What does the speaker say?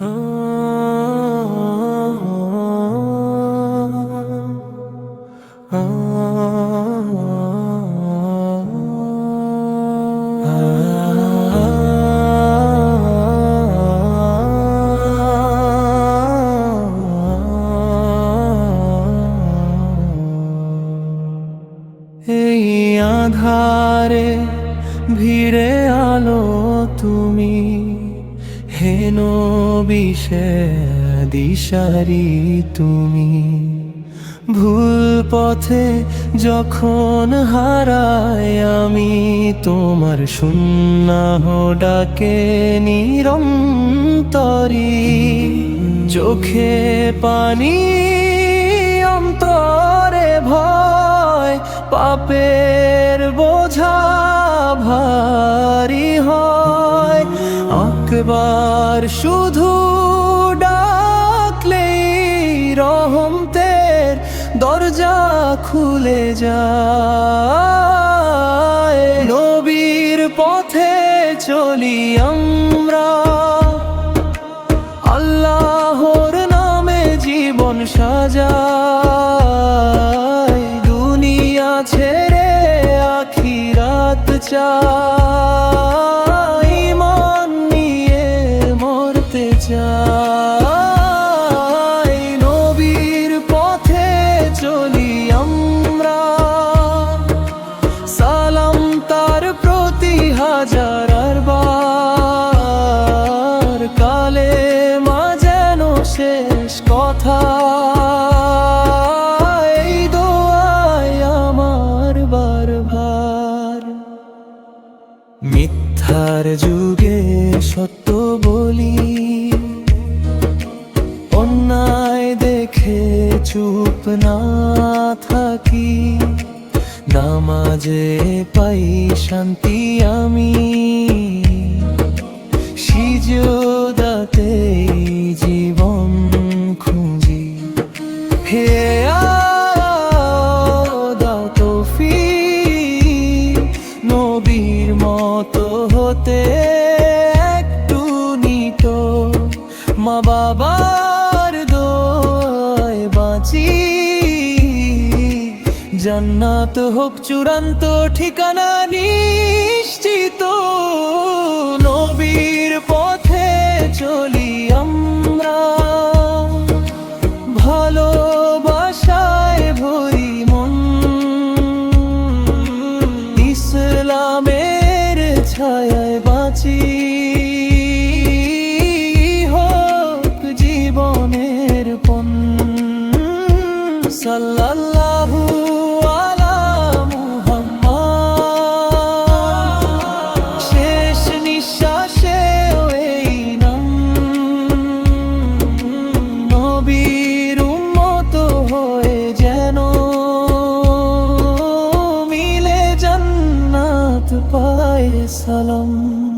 এই আধারে ভিড়ে আলো তুমি। হেন বিষে দিশারি তুমি। ভুল পথে যখন হারাই আমি, তোমার শূন্য ডাকে নিরন্তরি। চোখে পানি, অন্তরে ভয়, পাপের বোঝা ভারী হয়। আকবার শুধু ডাকলেই রহমতের দরজা খুলে যায়। নবীর পথে চলি আমরা। আল্লাহর নামে জীবন সাজাই। দুনিয়া ছেড়ে আখিরাত চাই। হাজার কালে মা যেন শেষ কথা। মিথ্যার যুগে সত্য বলি, অন্যায় দেখে চুপ না থাকি। নামাজে পাই শান্তি আমি। সিজদাতে জীবন খুঁজি। হে দাও তৌফিক। নবীর মতো হতে একটু নিত। মা বাবার দোয় বাঁচি। জান্নাত হোক চূড়ান্ত ঠিকানা নিশ্চিত। নবীর পথে চলি আমরা। ভালোবাসায় ভরি মন। ইসলামের ছায়ায় বাঁচি। হোক জীবনের পন সাল্লাল্লাহু পায় সালাম